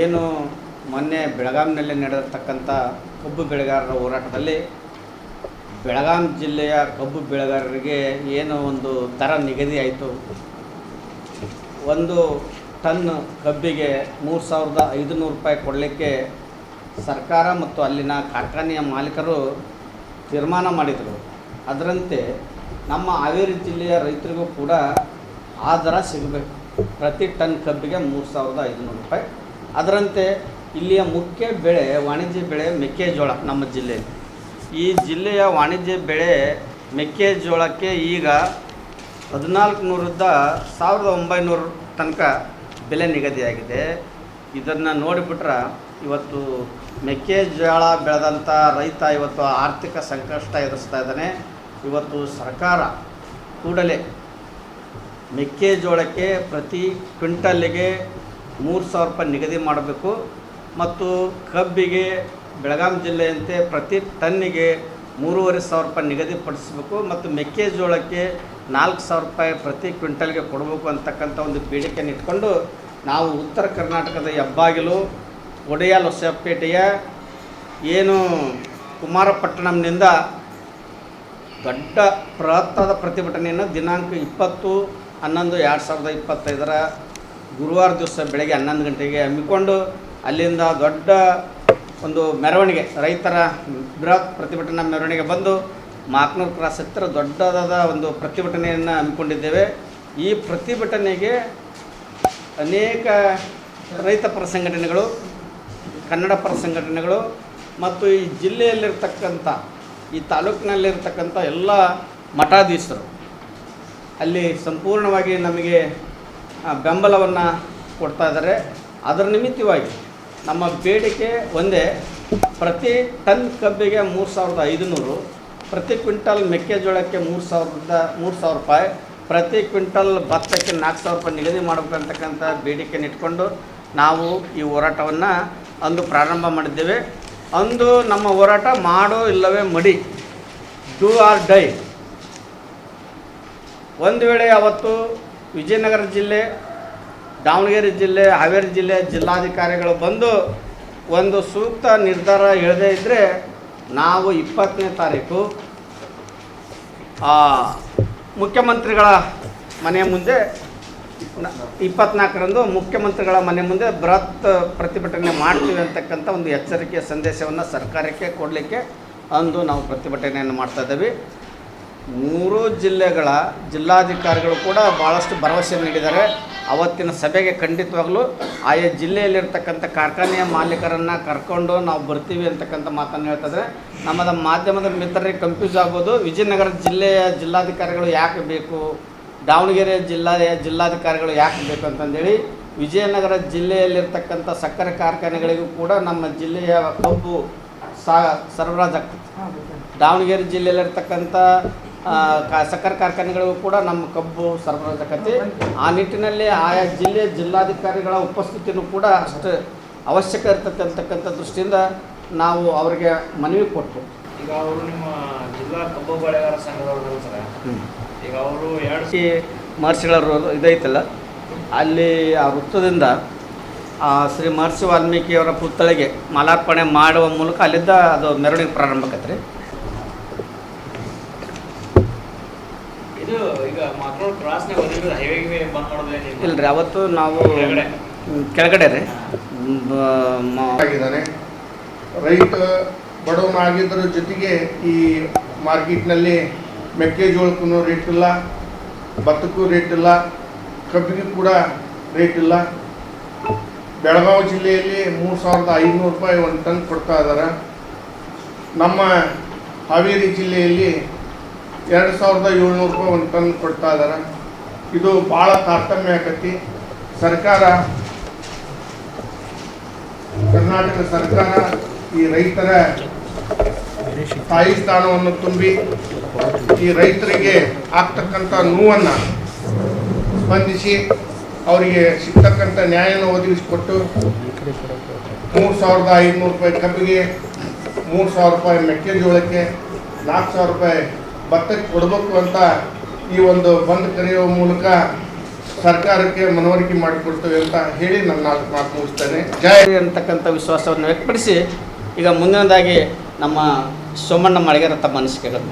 ಏನು ಮೊನ್ನೆ ಬೆಳಗಾಂನಲ್ಲಿ ನಡೆದಿರ್ತಕ್ಕಂಥ ಕಬ್ಬು ಬೆಳೆಗಾರರ ಹೋರಾಟದಲ್ಲಿ ಬೆಳಗಾಂ ಜಿಲ್ಲೆಯ ಕಬ್ಬು ಬೆಳೆಗಾರರಿಗೆ ಏನು ಒಂದು ದರ ನಿಗದಿ ಆಯಿತು. ಒಂದು ಟನ್ ಕಬ್ಬಿಗೆ ಮೂರು ಸಾವಿರದ ಐದುನೂರು ರೂಪಾಯಿ ಕೊಡಲಿಕ್ಕೆ ಸರ್ಕಾರ ಮತ್ತು ಅಲ್ಲಿನ ಕಾರ್ಖಾನೆಯ ಮಾಲೀಕರು ತೀರ್ಮಾನ ಮಾಡಿದರು. ಅದರಂತೆ ನಮ್ಮ ಹಾವೇರಿ ಜಿಲ್ಲೆಯ ರೈತರಿಗೂ ಕೂಡ ಆ ದರ ಸಿಗಬೇಕು. ಪ್ರತಿ ಟನ್ ಕಬ್ಬಿಗೆ ಮೂರು ಸಾವಿರದ ಐದುನೂರು ರೂಪಾಯಿ ಅದರಂತೆ ಇಲ್ಲಿಯ ಮುಖ್ಯ ಬೆಳೆ ವಾಣಿಜ್ಯ ಬೆಳೆ ಮೆಕ್ಕೆಜೋಳ ನಮ್ಮ ಜಿಲ್ಲೆಯಲ್ಲಿ. ಈ ಜಿಲ್ಲೆಯ ವಾಣಿಜ್ಯ ಬೆಳೆ ಮೆಕ್ಕೆಜೋಳಕ್ಕೆ ಈಗ ಹದಿನಾಲ್ಕು ನೂರರಿಂದ ಸಾವಿರದ ಒಂಬೈನೂರು ತನಕ ಬೆಲೆ ನಿಗದಿಯಾಗಿದೆ. ಇದನ್ನು ನೋಡಿಬಿಟ್ರೆ ಇವತ್ತು ಮೆಕ್ಕೆಜೋಳ ಬೆಳೆದಂಥ ರೈತ ಇವತ್ತು ಆರ್ಥಿಕ ಸಂಕಷ್ಟ ಎದುರಿಸ್ತಾ ಇದ್ದಾನೆ. ಇವತ್ತು ಸರ್ಕಾರ ಕೂಡಲೇ ಮೆಕ್ಕೆಜೋಳಕ್ಕೆ ಪ್ರತಿ ಕ್ವಿಂಟಲ್ಲಿಗೆ ಮೂರು ಸಾವಿರ ರೂಪಾಯಿ ನಿಗದಿ ಮಾಡಬೇಕು ಮತ್ತು ಕಬ್ಬಿಗೆ ಬೆಳಗಾಂ ಜಿಲ್ಲೆಯಂತೆ ಪ್ರತಿ ಟನ್ನಿಗೆ ಮೂರುವರೆ ಸಾವಿರ ರೂಪಾಯಿ ನಿಗದಿಪಡಿಸಬೇಕು ಮತ್ತು ಮೆಕ್ಕೆಜೋಳಕ್ಕೆ ನಾಲ್ಕು ಸಾವಿರ ರೂಪಾಯಿ ಪ್ರತಿ ಕ್ವಿಂಟಲ್ಗೆ ಕೊಡಬೇಕು ಅಂತಕ್ಕಂಥ ಒಂದು ಬೇಡಿಕೆಯನ್ನು ಇಟ್ಕೊಂಡು ನಾವು ಉತ್ತರ ಕರ್ನಾಟಕದ ಹೆಬ್ಬಾಗಿಲು ಒಡೆಯಾಲ್ ಹೊಸಪೇಟೆಯ ಏನು ಕುಮಾರಪಟ್ಟಣಂನಿಂದ ದೊಡ್ಡ ಬೃಹತ್ತಾದ ಪ್ರತಿಭಟನೆಯನ್ನು ದಿನಾಂಕ ಇಪ್ಪತ್ತು, ಹನ್ನೊಂದು, ಎರಡು ಸಾವಿರದ ಇಪ್ಪತ್ತೈದರ ಗುರುವಾರ ದಿವಸ ಬೆಳಗ್ಗೆ ಹನ್ನೊಂದು ಗಂಟೆಗೆ ಹಮ್ಮಿಕೊಂಡು ಅಲ್ಲಿಂದ ದೊಡ್ಡ ಒಂದು ಮೆರವಣಿಗೆ, ರೈತರ ಬೃಹತ್ ಪ್ರತಿಭಟನಾ ಮೆರವಣಿಗೆ ಬಂದು ಮಾಕ್ನೂರು ಕ್ರಾಸ್ ಹತ್ತಿರ ದೊಡ್ಡದಾದ ಒಂದು ಪ್ರತಿಭಟನೆಯನ್ನು ಹಮ್ಮಿಕೊಂಡಿದ್ದೇವೆ. ಈ ಪ್ರತಿಭಟನೆಗೆ ಅನೇಕ ರೈತ ಪರ ಸಂಘಟನೆಗಳು, ಕನ್ನಡ ಪರ ಸಂಘಟನೆಗಳು ಮತ್ತು ಈ ಜಿಲ್ಲೆಯಲ್ಲಿರ್ತಕ್ಕಂಥ, ಈ ತಾಲೂಕಿನಲ್ಲಿರ್ತಕ್ಕಂಥ ಎಲ್ಲ ಮಠಾಧೀಶರು, ಅಲ್ಲಿ ಸಂಪೂರ್ಣವಾಗಿ ನಮಗೆ ಬೆಂಬಲವನ್ನು ಕೊಡ್ತಾ ಇದ್ದಾರೆ. ಅದರ ನಿಮಿತ್ತವಾಗಿ ನಮ್ಮ ಬೇಡಿಕೆ ಒಂದೇ, ಪ್ರತಿ ಟನ್ ಕಬ್ಬಿಗೆ ಮೂರು ಸಾವಿರದ ಐದುನೂರು, ಪ್ರತಿ ಕ್ವಿಂಟಲ್ ಮೆಕ್ಕೆಜೋಳಕ್ಕೆ ಮೂರು ಸಾವಿರದ, ಮೂರು ಸಾವಿರ ರೂಪಾಯಿ, ಪ್ರತಿ ಕ್ವಿಂಟಲ್ ಭತ್ತಕ್ಕೆ ನಾಲ್ಕು ಸಾವಿರ ರೂಪಾಯಿ ನಿಗದಿ ಮಾಡಬೇಕಂತಕ್ಕಂಥ ಬೇಡಿಕೆಯನ್ನು ಇಟ್ಕೊಂಡು ನಾವು ಈ ಹೋರಾಟವನ್ನು ಅಂದು ಪ್ರಾರಂಭ ಮಾಡಿದ್ದೇವೆ. ಅಂದು ನಮ್ಮ ಹೋರಾಟ ಮಾಡೋ ಇಲ್ಲವೇ ಮಡಿ ಡೂ ಆರ್ ಡೈ ಒಂದು ವೇಳೆ ಅವತ್ತು ವಿಜಯನಗರ ಜಿಲ್ಲೆ, ದಾವಣಗೆರೆ ಜಿಲ್ಲೆ, ಹಾವೇರಿ ಜಿಲ್ಲೆ ಜಿಲ್ಲಾಧಿಕಾರಿಗಳು ಬಂದು ಒಂದು ಸೂಕ್ತ ನಿರ್ಧಾರ ಹೇಳದೇ ಇದ್ದರೆ ನಾವು ಇಪ್ಪತ್ತನೇ ತಾರೀಕು ಮುಖ್ಯಮಂತ್ರಿಗಳ ಮನೆ ಮುಂದೆ ಇಪ್ಪತ್ನಾಲ್ಕರಂದು ಮುಖ್ಯಮಂತ್ರಿಗಳ ಮನೆ ಮುಂದೆ ಬೃಹತ್ ಪ್ರತಿಭಟನೆ ಮಾಡ್ತೀವಿ ಅಂತಕ್ಕಂಥ ಒಂದು ಎಚ್ಚರಿಕೆಯ ಸಂದೇಶವನ್ನು ಸರ್ಕಾರಕ್ಕೆ ಕೊಡಲಿಕ್ಕೆ ಅಂದು ನಾವು ಪ್ರತಿಭಟನೆಯನ್ನು ಮಾಡ್ತಾ ಇದ್ದೀವಿ. ಮೂರೂ ಜಿಲ್ಲೆಗಳ ಜಿಲ್ಲಾಧಿಕಾರಿಗಳು ಕೂಡ ಭಾಳಷ್ಟು ಭರವಸೆ ನೀಡಿದ್ದಾರೆ. ಅವತ್ತಿನ ಸಭೆಗೆ ಖಂಡಿತವಾಗಲೂ ಆಯಾ ಜಿಲ್ಲೆಯಲ್ಲಿರ್ತಕ್ಕಂಥ ಕಾರ್ಖಾನೆಯ ಮಾಲೀಕರನ್ನು ಕರ್ಕೊಂಡು ನಾವು ಬರ್ತೀವಿ ಅಂತಕ್ಕಂಥ ಮಾತನ್ನು ಹೇಳ್ತಿದ್ರೆ ನಮ್ಮದ ಮಾಧ್ಯಮದ ಮಿತ್ರರಿಗೆ ಕನ್ಫ್ಯೂಸ್ ಆಗ್ಬೋದು ವಿಜಯನಗರ ಜಿಲ್ಲೆಯ ಜಿಲ್ಲಾಧಿಕಾರಿಗಳು ಯಾಕೆ ಬೇಕು? ದಾವಣಗೆರೆ ಜಿಲ್ಲೆಯ ಜಿಲ್ಲಾಧಿಕಾರಿಗಳು ಯಾಕೆ ಬೇಕು ಅಂತಂದೇಳಿ ವಿಜಯನಗರ ಜಿಲ್ಲೆಯಲ್ಲಿರ್ತಕ್ಕಂಥ ಸಕ್ಕರೆ ಕಾರ್ಖಾನೆಗಳಿಗೂ ಕೂಡ ನಮ್ಮ ಜಿಲ್ಲೆಯ ಕಬ್ಬು ಸಾ ಸರಬರಾಜಾಗ್ತದೆ. ದಾವಣಗೆರೆ ಜಿಲ್ಲೆಯಲ್ಲಿರ್ತಕ್ಕಂಥ ಕಾ- ಸಕ್ಕರೆ ಕಾರ್ಖಾನೆಗಳಿಗೂ ಕೂಡ ನಮ್ಮ ಕಬ್ಬು ಸರಬರಾಜಾಕತಿ ಆ ನಿಟ್ಟಿನಲ್ಲಿ ಆಯಾ ಜಿಲ್ಲೆ ಜಿಲ್ಲಾಧಿಕಾರಿಗಳ ಉಪಸ್ಥಿತಿನೂ ಕೂಡ ಅಷ್ಟು ಅವಶ್ಯಕ ಇರ್ತದೆ ಅಂತಕ್ಕಂಥ ದೃಷ್ಟಿಯಿಂದ ನಾವು ಅವರಿಗೆ ಮನವಿ ಕೊಟ್ಟು. ಈಗ ಅವರು ನಿಮ್ಮ ಜಿಲ್ಲಾ ಕಬ್ಬು ಬೆಳೆಗಾರ ಸಂಘದವರು ಸರ್. ಈಗ ಅವರು ಎರಡು ಸಿ ಮಹರ್ಷಿಗಳವರು ಇದೈತಲ್ಲ ಅಲ್ಲಿ ಆ ವೃತ್ತದಿಂದ ಆ ಶ್ರೀ ಮಹರ್ಷಿ ವಾಲ್ಮೀಕಿಯವರ ಪುತ್ಥಳಿಗೆ ಮಾಲಾರ್ಪಣೆ ಮಾಡುವ ಮೂಲಕ ಅಲ್ಲಿದ್ದ ಅದು ಮೆರವಣಿಗೆ ಪ್ರಾರಂಭ ಆಕತ್ರಿ. ಇಲ್ರಿ ಅವತ್ತು ನಾವು ಕೆಳಗಡೆ. ರೀ. ಆಗಿದ್ದಾನೆ. ರೈತ ಬಡವನಾಗಿದ್ದರ ಜೊತೆಗೆ ಈ ಮಾರ್ಕೆಟ್ನಲ್ಲಿ ಮೆಕ್ಕೆಜೋಳಕ್ಕೂ ರೇಟ್ ಇಲ್ಲ ಭತ್ತಕ್ಕೂ ರೇಟ್ ಇಲ್ಲ ಕಬ್ಬಿಗೆ ಕೂಡ ರೇಟ್ ಇಲ್ಲ. ಬೆಳಗಾವಿ ಜಿಲ್ಲೆಯಲ್ಲಿ ಮೂರು ಸಾವಿರದ ಐನೂರು ರೂಪಾಯಿ ಒಂದು ಟನ್ ಕೊಡ್ತಾ ಇದ್ದಾರೆ. ನಮ್ಮ ಹಾವೇರಿ ಜಿಲ್ಲೆಯಲ್ಲಿ ಎರಡು ಸಾವಿರದ ಏಳ್ನೂರು ರೂಪಾಯಿ ಒಂದು ಟನ್ ಕೊಡ್ತಾ ಇದ್ದಾರೆ. ಇದು ಭಾಳ ತಾರತಮ್ಯ ಆಗತಿ ಸರ್ಕಾರ, ಕರ್ನಾಟಕ ಸರ್ಕಾರ ಈ ರೈತರ ತಾಯಿ ಸ್ಥಾನವನ್ನು ತುಂಬಿ ಈ ರೈತರಿಗೆ ಆಗ್ತಕ್ಕಂಥ ನೋವನ್ನು ಸ್ಪಂದಿಸಿ ಅವರಿಗೆ ಸಿಗ್ತಕ್ಕಂಥ ನ್ಯಾಯನ ಒದಗಿಸಿಕೊಟ್ಟು ಮೂರು ಸಾವಿರದ ಐನೂರು ರೂಪಾಯಿ ಕಬ್ಬಿಗೆ, ಮೂರು ಸಾವಿರ ರೂಪಾಯಿ ಮೆಕ್ಕೆಜೋಳಕ್ಕೆ, ನಾಲ್ಕು ಸಾವಿರ ರೂಪಾಯಿ ಭತ್ತಕ್ಕೆ ಕೊಡಬೇಕು ಅಂತ ಈ ಒಂದು ಬಂದ್ ಕರೆಯುವ ಮೂಲಕ ಸರ್ಕಾರಕ್ಕೆ ಮನವರಿಕೆ ಮಾಡಿಕೊಡ್ತೇವೆ ಅಂತ ಹೇಳಿ ನನ್ನ ನಾಲ್ಕು ಮಾತು ಮುಗಿಸ್ತೇನೆ. ಜಯ ಅಂತಕ್ಕಂಥ ವಿಶ್ವಾಸವನ್ನು ವ್ಯಕ್ತಪಡಿಸಿ ಈಗ ಮುಂದಿನದಾಗಿ ನಮ್ಮ ಸೋಮಣ್ಣ ಮಳೆಗಾರ ತಮ್ಮ ಅನಿಸಿಕೆಗಳು